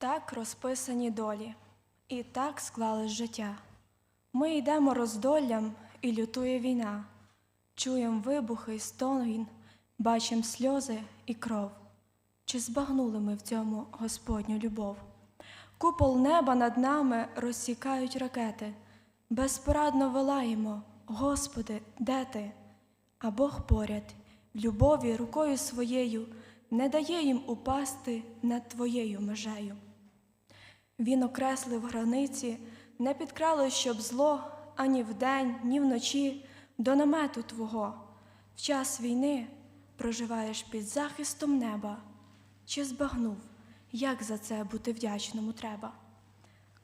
Так розписані долі, і так склалось життя. Ми йдемо роздоллям, і лютує війна. Чуєм вибухи і стогін, бачим сльози і кров. Чи збагнули ми в цьому Господню любов? Купол неба над нами розсікають ракети. Безпорадно волаємо, Господи, де ти? А Бог поряд, в любові рукою своєю не дає їм упасти над твоєю межею. Він окреслив границі, не підкрало, щоб зло ані вдень, ні вночі до намету Твого. В час війни проживаєш під захистом неба. Чи збагнув, як за це бути вдячному треба?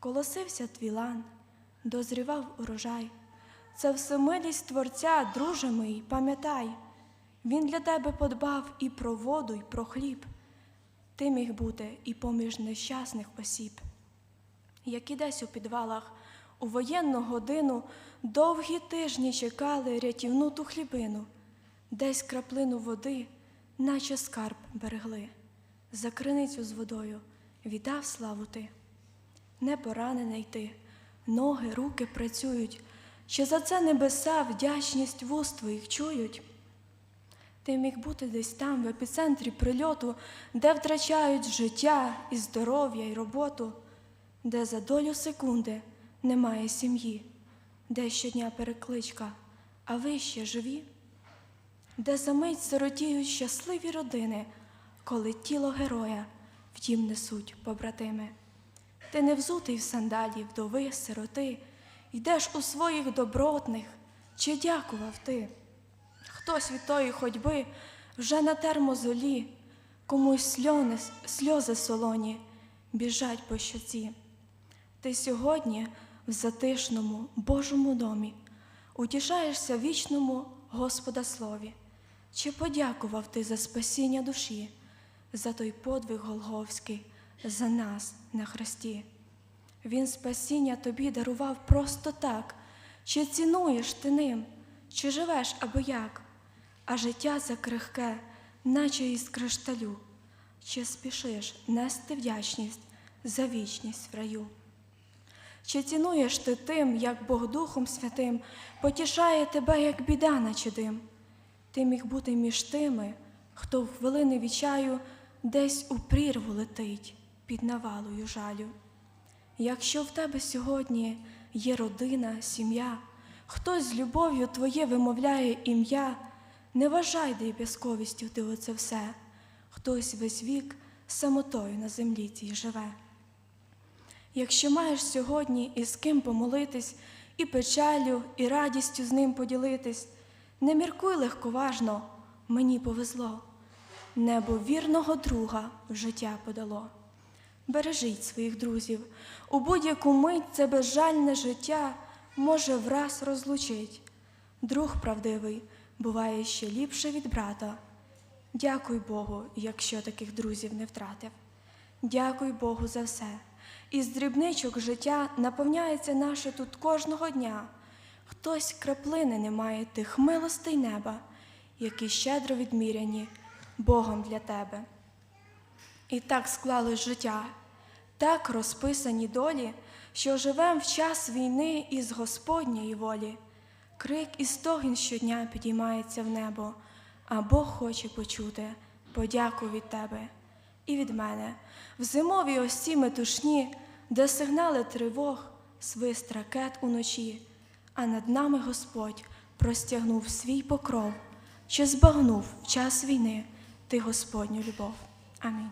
Колосився твій лан, дозрівав урожай. Це всемилість Творця, друже мій, пам'ятай. Він для тебе подбав і про воду, і про хліб. Ти міг бути і поміж нещасних осіб, які десь у підвалах. У воєнну годину довгі тижні чекали рятівну ту хлібину, десь краплину води, наче скарб берегли, за криницю з водою віддав славу ти. Не поранений ти, ноги, руки працюють, чи за це небеса вдячність вуст твоїх чують? Ти міг бути десь там, в епіцентрі прильоту, де втрачають життя і здоров'я, і роботу, де за долю секунди немає сім'ї, де щодня перекличка, а ви ще живі, де за мить сиротіють щасливі родини, коли тіло героя в дім несуть побратими. Ти не взутий в сандалі, вдови, сироти, йдеш у своїх добротних, чи дякував ти? Хтось від тої ходьби вже на термозолі, комусь сльони, сльози солоні біжать по щоці. Ти сьогодні в затишному Божому домі утішаєшся вічному Господа слові. Чи подякував ти за спасіння душі, за той подвиг Голговський, за нас на хресті? Він спасіння тобі дарував просто так, чи цінуєш ти ним, чи живеш або як, а життя закрихке, наче із кришталю, чи спішиш нести вдячність за вічність в раю? Чи цінуєш ти тим, як Бог Духом Святим потішає тебе, як біда, наче дим? Ти міг бути між тими, хто в хвилини відчаю десь у прірву летить під навалою жалю. Якщо в тебе сьогодні є родина, сім'я, хтось з любов'ю твоє вимовляє ім'я, не вважай дріб'язковістю ти оце все, хтось весь вік самотою на землі цій живе. Якщо маєш сьогодні із ким помолитись, і печалю, і радістю з ним поділитись, не міркуй легковажно, мені повезло, небо вірного друга в життя подало. Бережіть своїх друзів, у будь-яку мить це безжальне життя може враз розлучить. Друг правдивий буває ще ліпше від брата. Дякуй Богу, якщо таких друзів не втратив. Дякуй Богу за все. Із дрібничок життя наповняється наше тут кожного дня. Хтось краплини не має тих милостей неба, які щедро відміряні Богом для тебе. І так склалось життя, так розписані долі, що живем в час війни із Господньої волі. Крик і стогін щодня підіймається в небо, а Бог хоче почути подяку від тебе і від мене. В зимовій осі метушні, де сигнали тривог, свист ракет уночі, а над нами Господь простягнув свій покров, що збагнув в час війни ти Господню любов. Амінь.